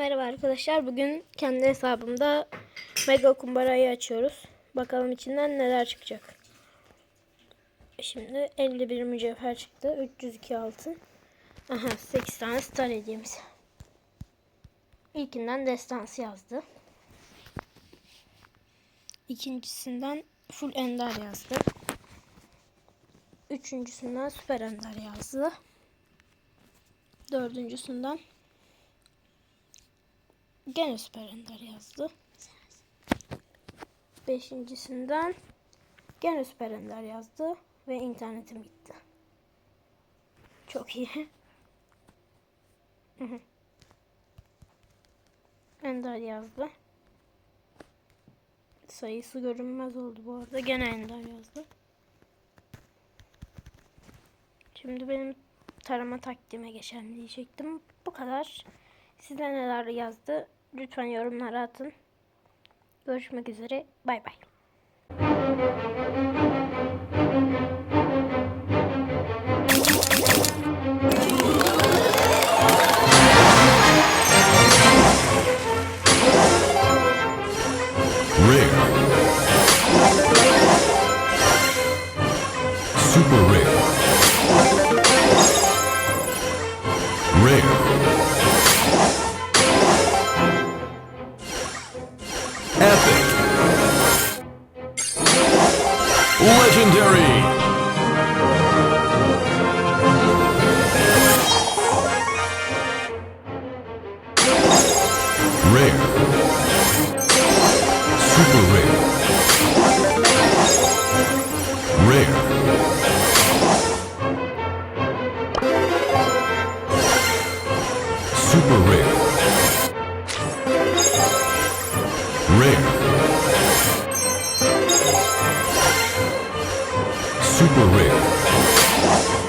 Merhaba arkadaşlar. Bugün kendi hesabımda Mega Kumbara'yı açıyoruz. Bakalım içinden neler çıkacak. Şimdi 51 mücevher çıktı. 302 altın. Aha 8 tane star hediyemiz. İlkinden destansı yazdı. İkincisinden full ender yazdı. Üçüncüsünden süper ender yazdı. Dördüncüsünden Gene Süper yazdı. Beşincisinden gene Süper yazdı ve internetim gitti. Çok iyi. Ender yazdı. Sayısı görünmez oldu bu arada. Gene Ender yazdı. Şimdi benim tarama taktiğime geçen diyecektim. Bu kadar. Size neler yazdı? Lütfen yorumlara atın. Görüşmek üzere. Bay bay. Rare. Super rare. Epic. Legendary. Rare. Super rare. Rare. Super rare. Rare. Super Rare.